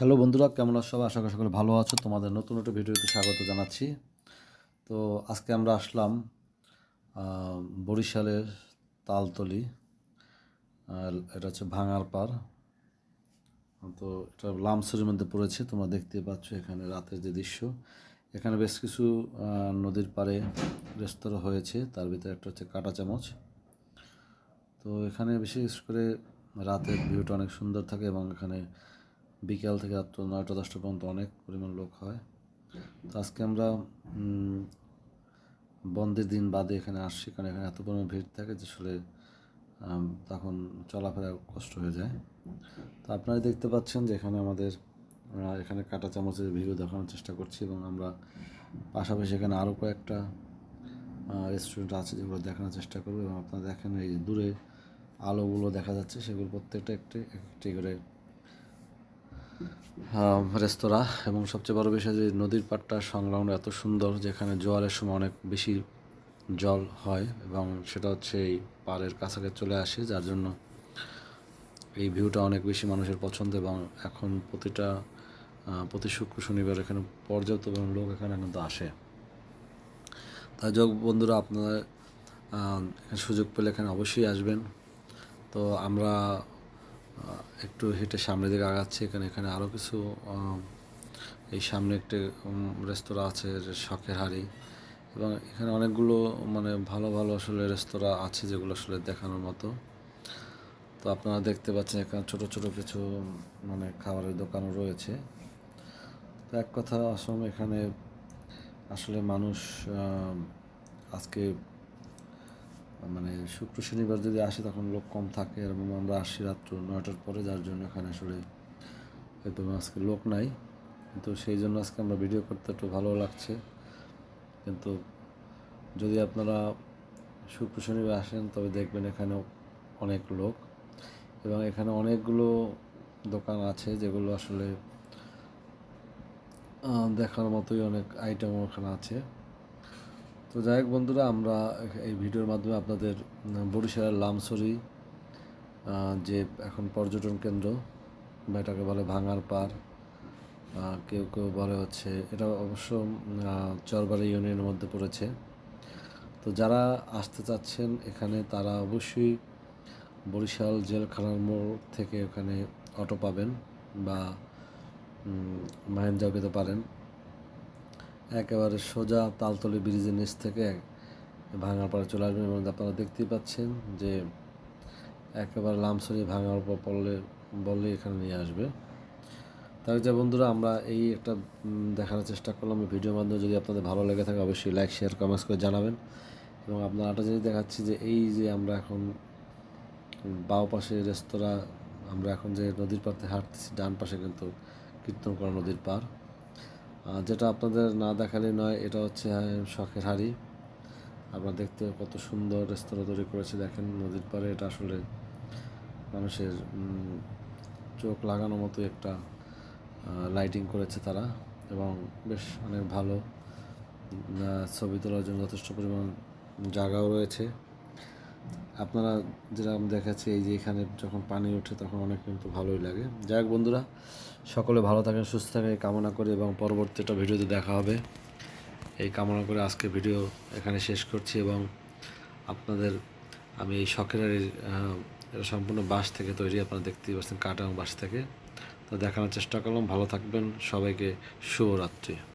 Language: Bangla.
হ্যালো বন্ধুরা, কেমন আছো? সবাই আশা করি সকলে ভালো আছো। তোমাদের নতুন একটা ভিডিওতে স্বাগত জানাচ্ছি। তো আজকে আমরা আসলাম বরিশালের তালতলি এটা হচ্ছে ভাঙার পার তো এটা লামসুরের মধ্যে পড়েছে, তোমরা দেখতে পাচ্ছ এখানে রাতের যে দৃশ্য। এখানে বেশ কিছু নদীর পাড়ে রেস্তোরাঁ হয়েছে, তার ভিতরে একটা হচ্ছে কাটা চামচ। তো এখানে বিশেষ করে রাতের ভিউটা অনেক সুন্দর থাকে এবং এখানে বিকেল থেকে রাত্র নয়টা দশটা পর্যন্ত অনেক পরিমাণ লোক হয়। তো আজকে আমরা বন্ধের দিন বাদে এখানে আসছি কারণ এখানে এত পরিমাণ ভিড় থাকে যে আসলে তখন চলাফেরা কষ্ট হয়ে যায়। তো আপনারা দেখতে পাচ্ছেন যে এখানে আমাদের এখানে কাটা চামচের ভিডিও দেখানোর চেষ্টা করছি এবং আমরা পাশাপাশি এখানে আরও কয়েকটা রেস্টুরেন্ট আছে যেগুলো দেখানোর চেষ্টা করব এবং আপনারা দেখেন এই দূরে আলোগুলো দেখা যাচ্ছে, সেগুলো প্রত্যেকটা একটি একটি করে রেস্তোরাঁ এবং সবচেয়ে বড় বিষয় যে নদীর পাড়টা সংলগ্ন এত সুন্দর যেখানে জোয়ারের সময় অনেক বেশি জল হয় এবং সেটা হচ্ছে এই পাড়ের কাছাকাছি চলে আসে, যার জন্য এই ভিউটা অনেক বেশি মানুষের পছন্দ এবং এখন প্রতিটা প্রতি শুক্র, শনিবার এখানে পর্যাপ্ত লোক এখানে কিন্তু আসে। তাই যোগ বন্ধুরা, আপনারা সুযোগ পেলে এখানে অবশ্যই আসবেন। তো আমরা একটু হেঁটে সামনের দিকে আগাচ্ছি, এখানে এখানে আরও কিছু এই সামনে একটি রেস্তোরাঁ আছে শখের হাড়ি। এবং এখানে অনেকগুলো মানে ভালো ভালো আসলে রেস্তোরাঁ আছে, যেগুলো আসলে দেখানোর মতো। তো আপনারা দেখতে পাচ্ছেন, এখানে ছোট ছোট কিছু মানে খাবারের দোকানও রয়েছে। তো এক কথা আসলে এখানে আসলে মানুষ আজকে মানে শুক্র শনিবার যদি আসে তখন লোক কম থাকে এবং আমরা আসি রাত্র নয়টার পরে, যার জন্য এখানে আসলে হয়তো আজকে লোক নাই। কিন্তু সেই জন্য আজকে আমরা ভিডিও করতে একটু ভালো লাগছে। কিন্তু যদি আপনারা শুক্র শনিবার আসেন, তবে দেখবেন এখানে অনেক লোক এবং এখানে অনেকগুলো দোকান আছে যেগুলো আসলে দেখার মতোই অনেক আইটেম ওখানে আছে। তো যাই হোক বন্ধুরা, আমরা এই ভিডিওর মাধ্যমে আপনাদের বরিশালের লামসরি যে এখন পর্যটন কেন্দ্র এটাকে বলে ভাঙার পার কেউ কেউ বলে হচ্ছে, এটা অবশ্য চরবাড়ি ইউনিয়নের মধ্যে পড়েছে। তো যারা আসতে চাচ্ছেন এখানে, তারা অবশ্যই বরিশাল জেলখানার মোড় থেকে ওখানে অটো পাবেন, বা মাহেন্দ্রাও পেতে পারেন। একেবারে সোজা তালতলি ব্রিজের নিচ থেকে ভাঙাপাড়া চলে আসবেন এবং আপনারা দেখতেই পাচ্ছেন যে একেবারে লামসরি ভাঙার উপর পড়লে, বললে এখানে নিয়ে আসবে। তাই যে বন্ধুরা, আমরা এই একটা দেখানোর চেষ্টা করলাম ভিডিওর মাধ্যমে। যদি আপনাদের ভালো লেগে থাকে, অবশ্যই লাইক শেয়ার কমেন্টস করে জানাবেন। এবং আপনার একটা জিনিস দেখাচ্ছি যে এই যে আমরা এখন বাও পাশে রেস্তোরাঁ, আমরা এখন যে নদীর পাড়তে হাঁটতেছি, ডান পাশে কিন্তু কীর্তন করা নদীর পাড়। যেটা আপনাদের না দেখালে নয়, এটা হচ্ছে শখের হাড়ি। আপনারা দেখতে কত সুন্দর রেস্তোরাঁ তৈরি করেছে, দেখেন নদীর পাড়ে, এটা আসলে মানুষের চোখ লাগানোর মতো একটা লাইটিং করেছে তারা এবং বেশ অনেক ভালো ছবি তোলার জন্য যথেষ্ট পরিমাণ জায়গাও রয়েছে। আপনারা যেরকম দেখাচ্ছে, এই যে এখানে যখন পানি ওঠে তখন অনেক কিন্তু ভালোই লাগে। যাই হোক বন্ধুরা, সকলে ভালো থাকেন, সুস্থ থাকেন কামনা করি এবং পরবর্তী একটা ভিডিওতে দেখা হবে। এই কামনা করে আজকে ভিডিও এখানে শেষ করছি এবং আপনাদের, আমি এই শখের এটা সম্পূর্ণ বাঁশ থেকে তৈরি, আপনারা দেখতেই পাচ্ছেন কাটা বাঁশ থেকে। তো দেখানোর চেষ্টা করলাম, ভালো থাকবেন, সবাইকে শুভরাত্রি।